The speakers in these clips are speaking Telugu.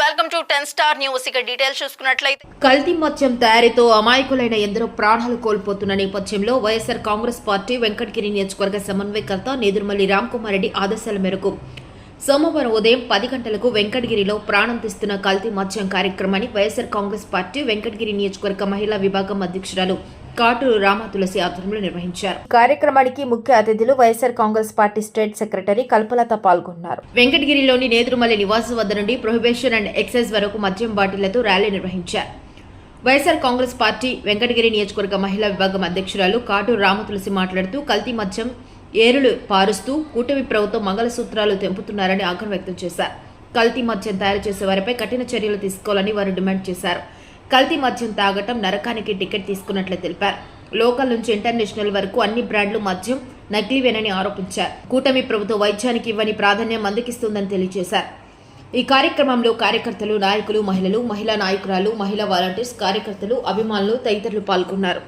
Welcome to ten star news. ఇక డీటెయిల్స్ చూసుకున్నట్లయితే కల్తీ మద్యం తయారీతో అమాయకులైన ఎందరో ప్రాణాలు కోల్పోతున్న నేపథ్యంలో వైఎస్సార్ కాంగ్రెస్ పార్టీ వెంకటగిరి నియోజకవర్గ సమన్వయకర్త నేదురుమల్లి రామ్కుమార్ రెడ్డి ఆదేశాల మేరకు సోమవారం ఉదయం పది గంటలకు వెంకటగిరిలో ప్రాణం తీస్తున్న కల్తీ మద్యం కార్యక్రమాన్ని వైఎస్సార్ కాంగ్రెస్ పార్టీ వెంకటగిరి నియోజకవర్గ మహిళా విభాగం అధ్యక్షురాలు కాటూరు రామ తులసి ఆధ్వర్యంలో నిర్వహించారు. కార్యక్రమానికి ముఖ్య అతిథులు YSR Congress party state secretary Kalpalata పాల్గొన్నారు. వెంకటగిరిలోని నేదురుమల్లి నివాసం వద్ద నుండి ప్రొహిబిషన్ అండ్ ఎక్సైజ్ వరకు మద్యం బాటిళ్ళతో ర్యాలీ నిర్వహించారు. వైఎస్ఆర్ కాంగ్రెస్ పార్టీ వెంకటగిరి నియోజకవర్గ మహిళా విభాగం అధ్యక్షురాలు కాటూరు రామతులసి మాట్లాడుతూ కల్తీ మద్యం ఏరులు పారుస్తూ కూటమి ప్రభుత్వం మంగళసూత్రాలు తెంపుతున్నారని ఆగ్రహం వ్యక్తం చేశారు. కల్తీ మద్యం తయారు చేసే వారిపై కఠిన చర్యలు తీసుకోవాలని వారు డిమాండ్ చేశారు. కల్తీ మద్యం తాగటం నరకానికి టికెట్ తీసుకున్నట్లు తెలిపారు. లోకల్ నుంచి ఇంటర్నేషనల్ వరకు అన్ని బ్రాండ్లు మద్యం నకిలీవేనని ఆరోపించారు. కూటమి ప్రభుత్వం వైద్యానికి ఇవ్వని ప్రాధాన్యం అందుకిస్తుందని తెలియజేశారు. ఈ కార్యక్రమంలో కార్యకర్తలు నాయకులు మహిళలు మహిళా నాయకురాలు మహిళా వాలంటీర్స్ కార్యకర్తలు అభిమానులు తదితరులు పాల్గొన్నారు.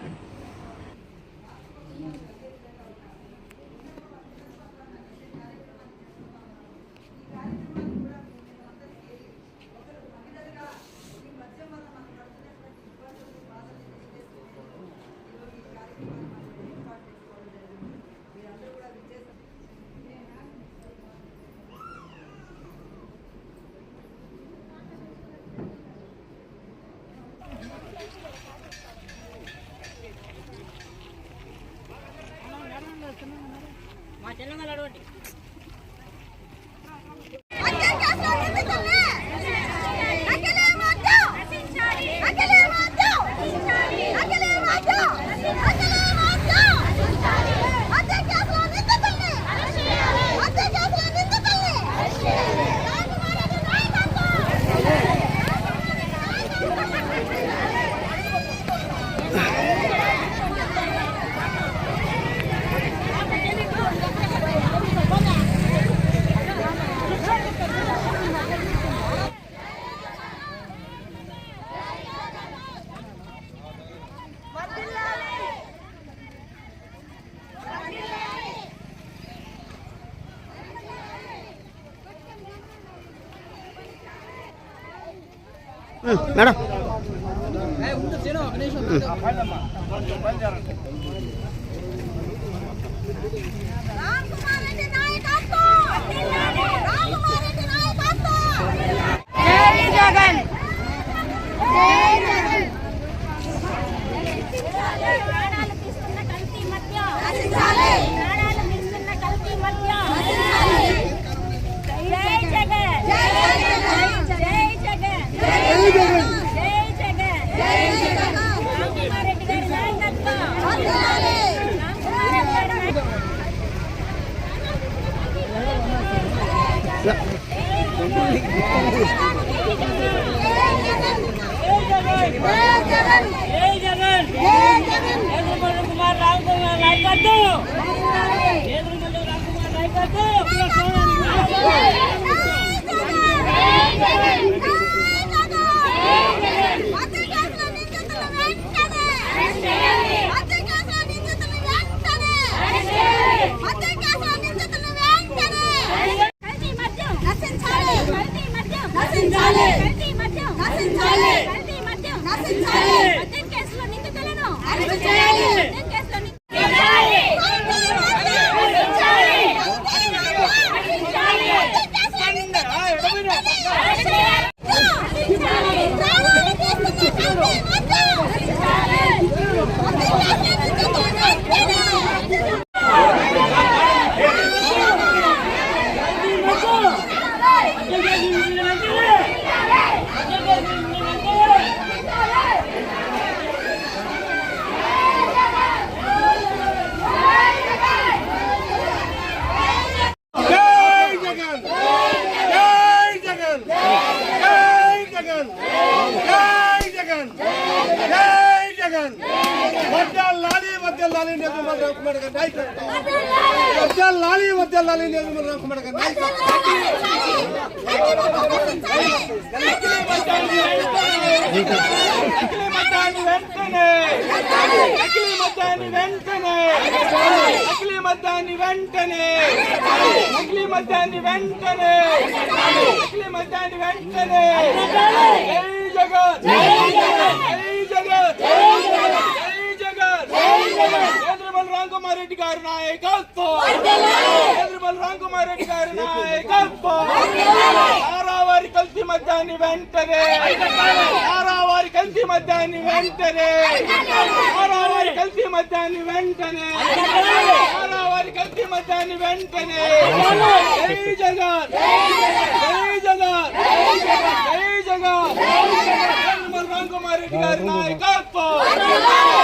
ఉమ్, మేడం జై జగన్ నేదురుమల్లి కుమార్ రామ్ కుమార్ నాయకత్వం నేదురుమల్లి రామ్ కుమార్ నాయకత్వం కేసులో నిందితులను అరెస్ట్ చేయాలి కేసులో నిందితులను వర్జల్లాలి వర్జల్లాలి నిర్మల రామకుమార్ గారి నాయకత్వం నకిలీ మద్యాన్ని వెంటనే నకిలీ మద్యాన్ని వెంటనే నకిలీ మద్యాన్ని వెంటనే నకిలీ మద్యాన్ని వెంటనే నకిలీ మద్యాన్ని వెంటనే జగన్ జగన్ జగన్ కేంద్రమల్ రామ్ కుమార్ రెడ్డి గారి నాయకత్వం కేంద్రమల్ రామ్ కుమార్ రెడ్డి గారి నాయకత్వం నారావారి కల్తీ మద్యాన్ని వెంటనే నారావారి కల్తీ మద్యాన్ని వెంటనే నారావారి కల్తీ మద్యాన్ని వెంటనే నారావారి కల్తీ మద్యాన్ని వెంటనే జై జగన్ జై జగన్ జై జగన్ కేంద్రమల్ రామ్ కుమార్ రెడ్డి గారి నాయకత్వం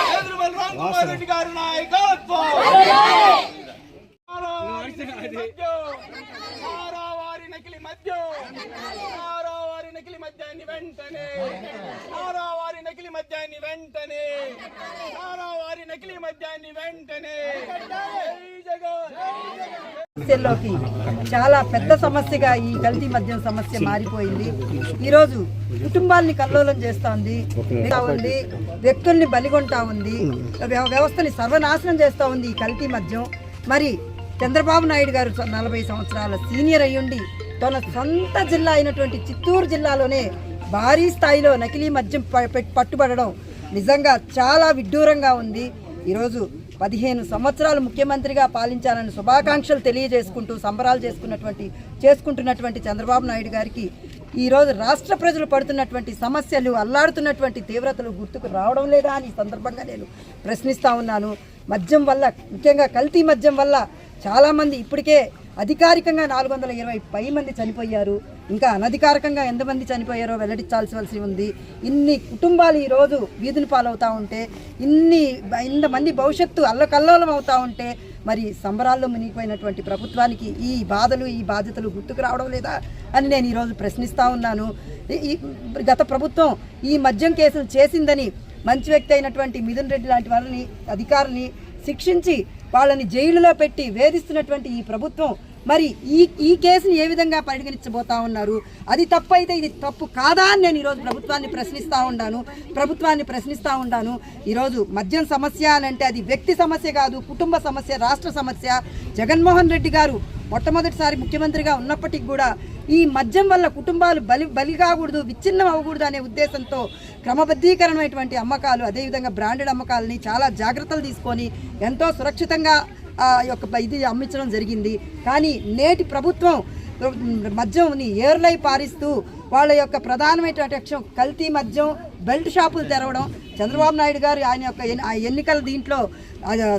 కేంద్రమల్ రామ్ కుమార్ రెడ్డి గారి నాయకత్వం వారి నకిలీ మద్యం. వారి నకిలీ మద్యాన్ని వెంటనే మద్యాన్ని వెంటనే. వారి నకిలీ మద్యాన్ని వెంటనే. సమస్యల్లోకి చాలా పెద్ద సమస్యగా ఈ కల్తీ మద్యం సమస్య మారిపోయింది. ఈరోజు కుటుంబాల్ని కల్లోలం చేస్తోంది. చేస్తా ఉంది వ్యక్తుల్ని బలిగొంటా ఉంది. వ్య- వ్యవస్థని సర్వనాశనం చేస్తూ ఉంది ఈ కల్తీ మద్యం. మరి చంద్రబాబు నాయుడు గారు నలభై సంవత్సరాల సీనియర్ అయ్యుండి తన సొంత జిల్లా అయినటువంటి చిత్తూరు జిల్లాలోనే భారీ స్థాయిలో నకిలీ మద్యం ప- పట్టుబడడం నిజంగా చాలా విడ్డూరంగా ఉంది. ఈరోజు పదిహేను సంవత్సరాలు ముఖ్యమంత్రిగా పాలించాలని శుభాకాంక్షలు తెలియజేసుకుంటూ సంబరాలు చేసుకున్నటువంటి చేసుకుంటున్నటువంటి చంద్రబాబు నాయుడు గారికి ఈరోజు రాష్ట్ర ప్రజలు పడుతున్నటువంటి సమస్యలు అల్లాడుతున్నటువంటి తీవ్రతలు గుర్తుకు రావడం లేదా అని సందర్భంగా నేను ప్రశ్నిస్తూ ఉన్నాను. మద్యం వల్ల ముఖ్యంగా కల్తీ మద్యం వల్ల చాలామంది ఇప్పటికే అధికారికంగా నాలుగు వందల ఇరవై పై మంది చనిపోయారు. ఇంకా అనధికారికంగా ఎంతమంది చనిపోయారో వెల్లడించాల్సి ఉంది. ఇన్ని కుటుంబాలు ఈరోజు వీధిని పాలవుతూ ఉంటే ఇన్ని ఇంతమంది భవిష్యత్తు అల్లకల్లోలం అవుతూ ఉంటే మరి సంబరాల్లో మునిగిపోయినటువంటి ప్రభుత్వానికి ఈ బాధలు ఈ బాధ్యతలు గుర్తుకు రావడం లేదా అని నేను ఈరోజు ప్రశ్నిస్తూ ఉన్నాను. ఈ- గత ప్రభుత్వం ఈ మద్యం కేసులు చేసిందని మంచి వ్యక్తి అయినటువంటి మిథున్ రెడ్డి లాంటి వాళ్ళని అధికారుల్ని శిక్షించి వాళ్ళని జైలులో పెట్టి వేధిస్తున్నటువంటి ఈ ప్రభుత్వం మరి ఈ ఈ కేసుని ఏ విధంగా పరిగణించబోతా ఉన్నారు? అది తప్పు అయితే ఇది తప్పు కాదా అని నేను ఈరోజు ప్రభుత్వాన్ని ప్రశ్నిస్తూ ఉన్నాను ప్రభుత్వాన్ని ప్రశ్నిస్తూ ఉన్నాను ఈరోజు మద్యం సమస్య అని అంటే అది వ్యక్తి సమస్య కాదు కుటుంబ సమస్య రాష్ట్ర సమస్య. జగన్మోహన్ రెడ్డి గారు మొట్టమొదటిసారి ముఖ్యమంత్రిగా ఉన్నప్పటికీ కూడా ఈ మద్యం వల్ల కుటుంబాలు బలి బలి కాకూడదు విచ్ఛిన్నం అవ్వకూడదు అనే ఉద్దేశంతో క్రమబద్ధీకరణమైనటువంటి అమ్మకాలు అదేవిధంగా బ్రాండెడ్ అమ్మకాలని చాలా జాగ్రత్తలు తీసుకొని ఎంతో సురక్షితంగా ఆ యొక్క ఇది అమ్మించడం జరిగింది. కానీ నేటి ప్రభుత్వం మద్యంని ఏర్లై పారిస్తూ వాళ్ళ యొక్క ప్రధానమైనటువంటి లక్ష్యం కల్తీ మద్యం బెల్ట్ షాపులు తెరవడం. చంద్రబాబు నాయుడు గారు ఆయన యొక్క ఎన్ని- ఆ ఎన్నికల దీంట్లో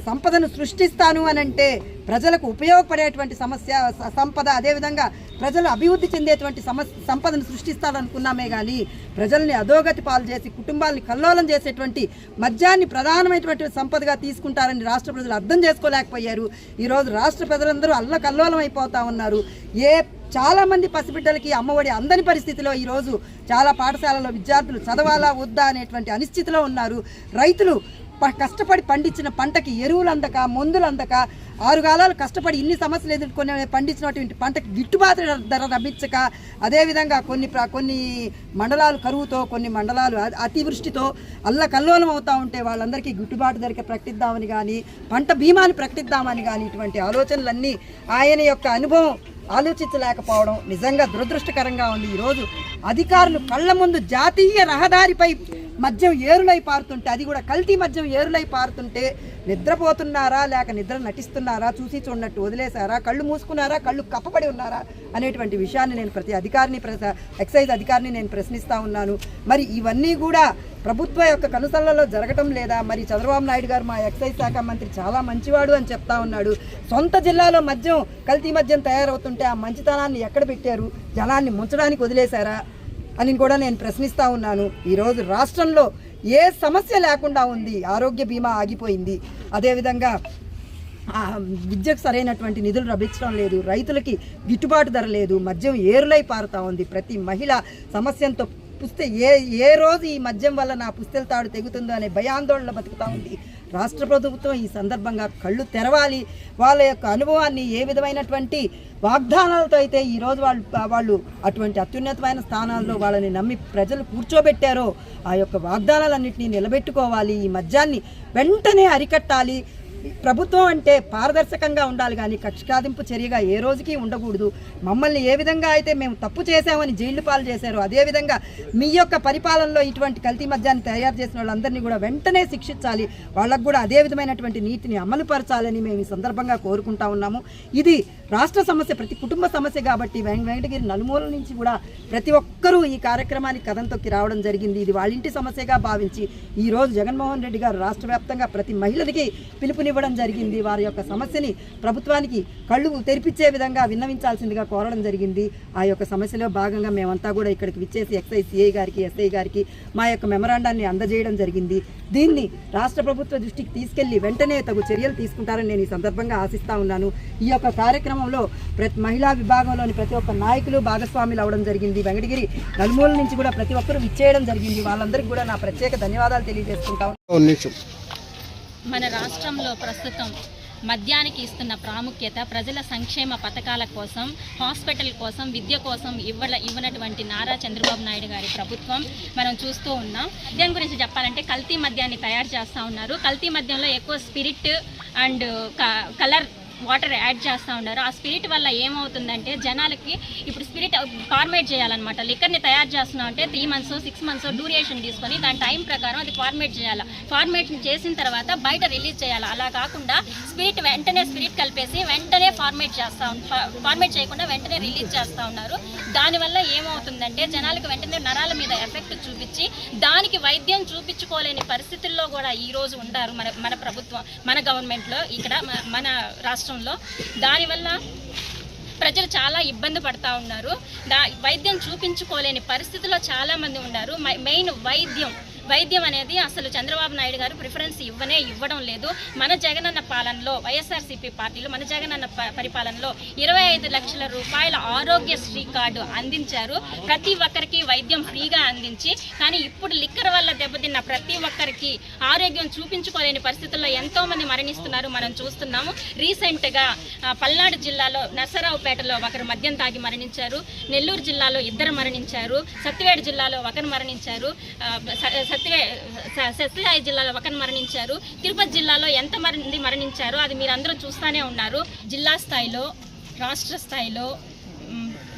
సంపదను సృష్టిస్తాను అని అంటే ప్రజలకు ఉపయోగపడేటువంటి సమస్య సంపద అదేవిధంగా ప్రజలు అభివృద్ధి చెందేటువంటి సమస్య సంపదను సృష్టిస్తారనుకున్నామే కానీ ప్రజల్ని అధోగతి పాలు చేసి కుటుంబాలని కల్లోలం చేసేటువంటి మద్యాన్ని ప్రధానమైనటువంటి సంపదగా తీసుకుంటారని రాష్ట్ర ప్రజలు అర్థం చేసుకోలేకపోయారు. ఈరోజు రాష్ట్ర ప్రజలందరూ అల్ల కల్లోలం అయిపోతా ఉన్నారు. ఏ చాలామంది పసిబిడ్డలకి అమ్మఒడి అందని పరిస్థితిలో ఈరోజు చాలా పాఠశాలలో విద్యార్థులు చదవాలా వద్దా అనేటువంటి అనిశ్చితిలో ఉన్నారు. రైతులు ప- కష్టపడి పండించిన పంటకి ఎరువులు అందక మందులు అందక ఆరు కాలాలు కష్టపడి ఇన్ని సమస్యలు ఎదుర్కొని పండించినటువంటి పంటకి గిట్టుబాటు ధర లభించక అదేవిధంగా కొన్ని కొన్ని మండలాలు కరువుతో కొన్ని మండలాలు అ- అతివృష్టితో అల్లకల్లోలం అవుతూ ఉంటే వాళ్ళందరికీ గిట్టుబాటు ధరకి ప్రకటిద్దామని కానీ పంట బీమాని ప్రకటిద్దామని కానీ ఇటువంటి ఆలోచనలన్నీ ఆయన యొక్క అనుభవం ఆలోచించలేకపోవడం నిజంగా దురదృష్టకరంగా ఉంది. ఈరోజు అధికారులు కళ్ళ ముందు జాతీయ రహదారిపై మద్యం ఏరులై పారుతుంటే అది కూడా కల్తీ మద్యం ఏరులై పారుతుంటే నిద్రపోతున్నారా లేక నిద్ర నటిస్తున్నారా చూసి చూడనట్టు వదిలేశారా కళ్ళు మూసుకున్నారా కళ్ళు కప్పబడి ఉన్నారా అనేటువంటి విషయాన్ని నేను ప్రతి అధికారిని ప్ర- ఎక్సైజ్ అధికారిని నేను ప్రశ్నిస్తూ ఉన్నాను. మరి ఇవన్నీ కూడా ప్రభుత్వ యొక్క కనుసల్లలో జరగటం లేదా? మరి చంద్రబాబు నాయుడు గారు మా ఎక్సైజ్ శాఖ మంత్రి చాలా మంచివాడు అని చెప్తా ఉన్నాడు. సొంత జిల్లాలో మద్యం కల్తీ మద్యం తయారవుతుంటే ఆ మంచితనాన్ని ఎక్కడ పెట్టారు? జనాన్ని ముంచడానికి వదిలేశారా? అని కూడా నేను ప్రశ్నిస్తా ఉన్నాను. ఈరోజు రాష్ట్రంలో ఏ సమస్య లేకుండా ఉంది? ఆరోగ్య బీమా ఆగిపోయింది. అదేవిధంగా విద్యకు సరైనటువంటి నిధులు లభించడం లేదు. రైతులకి గిట్టుబాటు ధర లేదు. మద్యం ఏరులై పారుతా ఉంది. ప్రతి మహిళ సమస్యంతో పుస్తే ఏ ఏ రోజు ఈ మద్యం వల్ల నా పుస్తెల తాడు తెగుతుందో అనే భయాందోళన బతుకుతూ ఉంది. రాష్ట్ర ప్రభుత్వం ఈ సందర్భంగా కళ్ళు తెరవాలి. వాళ్ళ యొక్క అనుభవాన్ని ఏ విధమైనటువంటి వాగ్దానాలతో అయితే ఈరోజు వాళ్ళు వాళ్ళు అటువంటి అత్యున్నతమైన స్థానాల్లో వాళ్ళని నమ్మి ప్రజలు కూర్చోబెట్టారో ఆ యొక్క వాగ్దానాలన్నింటినీ నిలబెట్టుకోవాలి. ఈ మద్యాన్ని వెంటనే అరికట్టాలి. ప్రభుత్వం అంటే పారదర్శకంగా ఉండాలి కానీ కక్షాదింపు చర్యగా ఏ రోజుకి ఉండకూడదు. మమ్మల్ని ఏ విధంగా అయితే మేము తప్పు చేశామని జైలు పాలు చేశారో అదేవిధంగా మీ యొక్క పరిపాలనలో ఇటువంటి కల్తీ మద్యాన్ని తయారు చేసిన వాళ్ళందరినీ కూడా వెంటనే శిక్షించాలి. వాళ్ళకు కూడా అదే విధమైనటువంటి నీతిని అమలు పరచాలని మేము ఈ సందర్భంగా కోరుకుంటా ఉన్నాము. ఇది రాష్ట్ర సమస్య ప్రతి కుటుంబ సమస్య కాబట్టి వెంకటగిరి నలుమూలల నుంచి కూడా ప్రతి ఒక్కరూ ఈ కార్యక్రమానికి కథం తొక్కి రావడం జరిగింది. ఇది వాళ్ళ ఇంటి సమస్యగా భావించి ఈరోజు జగన్మోహన్ రెడ్డి గారు రాష్ట్ర వ్యాప్తంగా ప్రతి మహిళలకి పిలుపునివ్వడం జరిగింది. వారి యొక్క సమస్యని ప్రభుత్వానికి కళ్ళు తెరిపించే విధంగా విన్నవించాల్సిందిగా కోరడం జరిగింది. ఆ యొక్క సమస్యలో భాగంగా మేమంతా కూడా ఇక్కడికి విచ్చేసి ఎక్సై సిఐ గారికి ఎస్ఐ గారికి మా యొక్క మెమరాండాన్ని అందజేయడం జరిగింది. దీన్ని రాష్ట్ర ప్రభుత్వ దృష్టికి తీసుకెళ్ళి వెంటనే తగు చర్యలు తీసుకుంటారని నేను ఈ సందర్భంగా ఆశిస్తా ఉన్నాను. ఈ యొక్క కార్యక్రమం కార్యక్రమంలో ప్రతి మహిళా విభాగంలోని ప్రతి ఒక్క నాయకులు భాగస్వాములు అవడం జరిగింది. వెంకటగిరి నలుమూల నుంచి కూడా ప్రతి ఒక్కరూ విచ్చేయడం జరిగింది. వాళ్ళందరికీ కూడా నా ప్రత్యేక ధన్యవాదాలు తెలియజేసుకుంటాం మన రాష్ట్రంలో ప్రస్తుతం మద్యానికి ఇస్తున్న ప్రాముఖ్యత ప్రజల సంక్షేమ పథకాల కోసం హాస్పిటల్ కోసం విద్య కోసం ఇవ్వల ఇవ్వనటువంటి నారా చంద్రబాబు నాయుడు గారి ప్రభుత్వం మనం చూస్తూ ఉన్నాం. మద్యం గురించి చెప్పాలంటే కల్తీ మద్యాన్ని తయారు చేస్తూ ఉన్నారు. కల్తీ మద్యంలో ఎక్కువ spirit and colour water add చేస్తూ ఉన్నారు. ఆ స్పిరిట్ వల్ల ఏమవుతుందంటే జనాలకి ఇప్పుడు స్పిరిట్ ఫార్మేట్ చేయాలన్నమాట. లిక్కర్ని తయారు చేస్తున్నాం అంటే three months six months duration తీసుకొని దాని టైం ప్రకారం అది ఫార్మేట్ చేయాలి. ఫార్మేట్ చేసిన తర్వాత బయట రిలీజ్ చేయాలి. అలా కాకుండా స్పిరిట్ వెంటనే స్పిరిట్ కలిపేసి వెంటనే ఫార్మేట్ చేస్తా ఫార్మేట్ చేయకుండా వెంటనే రిలీజ్ చేస్తూ ఉన్నారు. దానివల్ల ఏమవుతుందంటే జనాలకు వెంటనే నరాల మీద ఎఫెక్ట్ చూపించి దానికి వైద్యం చూపించుకోలేని పరిస్థితుల్లో కూడా ఈ రోజు మన మన ప్రభుత్వం మన గవర్నమెంట్లో ఇక్కడ మన మన రాష్ట్రంలో. దానివల్ల ప్రజలు చాలా ఇబ్బంది పడతా ఉన్నారు. దా వైద్యం చూపించుకోలేని పరిస్థితిలో చాలామంది ఉన్నారు. మై- మెయిన్ వైద్యం. వైద్యం అనేది అసలు చంద్రబాబు నాయుడు గారు ప్రిఫరెన్స్ ఇవ్వనే ఇవ్వడం లేదు. మన జగనన్న పాలనలో వైఎస్ఆర్సీపీ పార్టీలో మన జగనన్న ప- పరిపాలనలో ఇరవై ఐదు లక్షల రూపాయల ఆరోగ్యశ్రీ కార్డు అందించారు. ప్రతి ఒక్కరికి వైద్యం ఫ్రీగా అందించి కానీ ఇప్పుడు లిక్కర్ వల్ల దెబ్బతిన్న ప్రతి ఒక్కరికి ఆరోగ్యం చూపించుకోలేని పరిస్థితుల్లో ఎంతో మంది మరణిస్తున్నారు మనం చూస్తున్నాము. రీసెంట్గా పల్నాడు జిల్లాలో నర్సరావుపేటలో ఒకరు మద్యం తాగి మరణించారు. నెల్లూరు జిల్లాలో ఇద్దరు మరణించారు. సత్తివేడు జిల్లాలో ఒకరు మరణించారు. స- సత్యవే స- సత్యసాయి జిల్లాలో ఒకరు మరణించారు. తిరుపతి జిల్లాలో ఎంత మంది మరణించారో అది మీరందరూ చూస్తూనే ఉన్నారు. జిల్లా స్థాయిలో రాష్ట్ర స్థాయిలో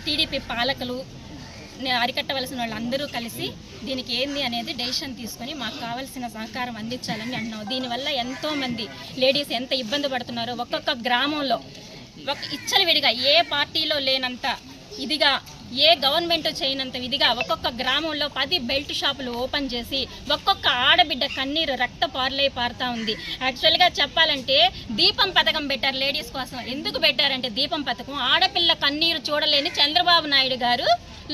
టీడీపీ పాలకులు అరికట్టవలసిన వాళ్ళందరూ కలిసి దీనికి ఏంది అనేది డెసిషన్ తీసుకొని మాకు కావాల్సిన సహకారం అందించాలని అన్నాం దీనివల్ల ఎంతోమంది లేడీస్ ఎంత ఇబ్బంది పడుతున్నారో ఒక్కొక్క గ్రామంలో ఒక ఇచ్చలవిడిగా ఏ పార్టీలో లేనంత ఇదిగా ఏ గవర్నమెంట్ చేయనంత ఇదిగా ఒక్కొక్క గ్రామంలో పది బెల్ట్ షాపులు ఓపెన్ చేసి ఒక్కొక్క ఆడబిడ్డ కన్నీరు రక్త పారులై పారుతా ఉంది. యాక్చువల్గా చెప్పాలంటే దీపం పథకం పెట్టారు లేడీస్ కోసం. ఎందుకు పెట్టారంటే దీపం పథకం? ఆడపిల్ల కన్నీరు చూడలేని చంద్రబాబు నాయుడు గారు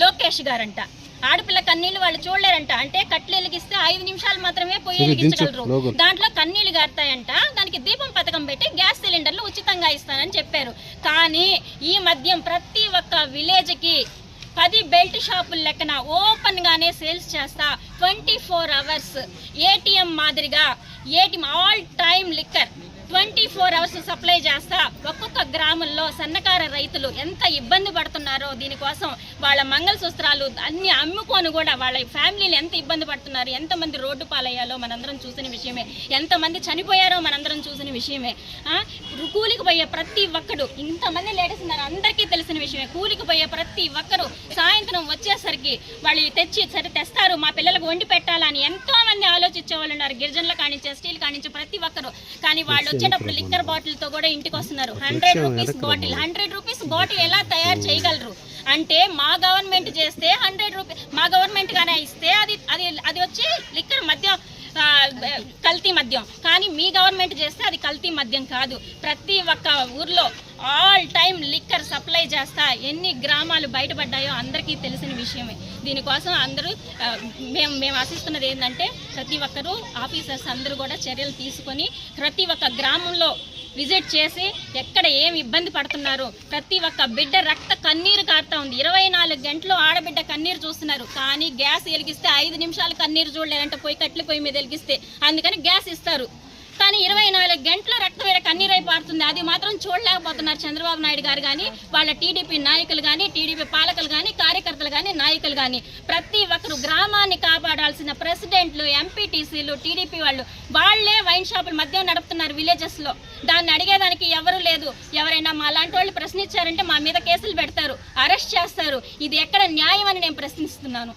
లోకేష్ గారంట. ఆడపిల్ల కన్నీళ్ళు వాళ్ళు చూడలేరంట. అంటే కట్లు వెలిగిస్తే ఐదు నిమిషాలు మాత్రమే పోయి వెలిగించగలరు దాంట్లో కన్నీళ్ళు గారుతాయంట. దానికి దీపం పథకం పెట్టి గ్యాస్ సిలిండర్లు ఉచితంగా ఇస్తానని చెప్పారు. కానీ ఈ మద్యం ప్రతి ఒక్క విలేజ్కి పది బెల్ట్ షాపుల లెక్కన ఓపెన్ గానే సేల్స్ చేస్తా ట్వంటీ ఫోర్ అవర్స్. ఏటీఎం మాదిరిగా. ATM all time liquor. Twenty four hours supply చేస్తా. ఒక్కొక్క గ్రామంలో సన్నకార రైతులు ఎంత ఇబ్బంది పడుతున్నారో దీనికోసం వాళ్ళ మంగళసూత్రాలు అన్ని అమ్ముకొని కూడా వాళ్ళ ఫ్యామిలీలు ఎంత ఇబ్బంది పడుతున్నారు ఎంతమంది రోడ్డు పాలయ్యాలో మనందరం చూసిన విషయమే ఎంతమంది చనిపోయారో మనందరం చూసిన విషయమే కూలికి పోయే ప్రతి ఒక్కడు ఇంతమంది లేడీస్ ఉన్నారు అందరికీ తెలిసిన విషయమే కూలికి పోయే ప్రతి ఒక్కరు సాయంత్రం వచ్చేసరికి వాళ్ళు తెచ్చి సరే తెస్తారు మా పిల్లలకు వండి పెట్టాలని ఎంతోమంది ఆలోచించే వాళ్ళు ఉన్నారు గిరిజనుల కానించే స్టీల్ కానించే ప్రతి ఒక్కరు. కానీ వాళ్ళు వచ్చేటప్పుడు లిక్కర్ బాటిల్తో కూడా ఇంటికి వస్తున్నారు. Hundred rupees bottle hundred rupees bottle ఎలా తయారు చేయగలరు? అంటే మా గవర్నమెంట్ చేస్తే హండ్రెడ్ రూపీస్ మా గవర్నమెంట్ గానే ఇస్తే అది అది అది వచ్చి లిక్కర్ మద్యం ఆ, కల్తీ మద్యం. కానీ మీ గవర్నమెంట్ చేస్తే అది కల్తీ మద్యం కాదు. ప్రతి ఒక్క ఊర్లో ఆల్ టైం లిక్కర్ సప్లై చేస్తా. ఎన్ని గ్రామాలు బయటపడ్డాయో అందరికీ తెలిసిన విషయమే. దీనికోసం అందరూ మేము మేము ఆశిస్తున్నది ఏంటంటే ప్రతి ఒక్కరూ ఆఫీసర్స్ అందరూ కూడా చర్యలు తీసుకొని ప్రతి ఒక్క గ్రామంలో విజిట్ చేసి ఎక్కడ ఏం ఇబ్బంది పడుతున్నారు? ప్రతి ఒక్క బిడ్డ రక్త కన్నీరు కారుతా ఉంది. ఇరవై నాలుగు గంటలు ఆడబిడ్డ కన్నీరు చూస్తున్నారు. కానీ గ్యాస్ వెలిగిస్తే ఐదు నిమిషాలు కన్నీరు చూడలేరంటే. పొయ్యి కట్లు పొయ్యి మీద వెలిగిస్తే. అందుకని గ్యాస్ ఇస్తారు. కానీ ఇరవై నాలుగు గంటల రక్తం వేరే కన్నీరై పారుతుంది. అది మాత్రం చూడలేకపోతున్నారు చంద్రబాబు నాయుడు గారు కానీ వాళ్ళ టీడీపీ నాయకులు కానీ టీడీపీ పాలకులు కానీ కార్యకర్తలు కానీ నాయకులు కానీ ప్రతి ఒక్కరు గ్రామాన్ని కాపాడాల్సిన ప్రెసిడెంట్లు ఎంపీటీసీలు టీడీపీ వాళ్ళు వాళ్ళే వైన్ షాపులు మధ్య నడుపుతున్నారు విలేజెస్లో దాన్ని అడిగేదానికి ఎవరు లేదు. ఎవరైనా మా లాంటి వాళ్ళు ప్రశ్నించారంటే మా మీద కేసులు పెడతారు అరెస్ట్ చేస్తారు. ఇది ఎక్కడ న్యాయం అని నేను ప్రశ్నిస్తున్నాను.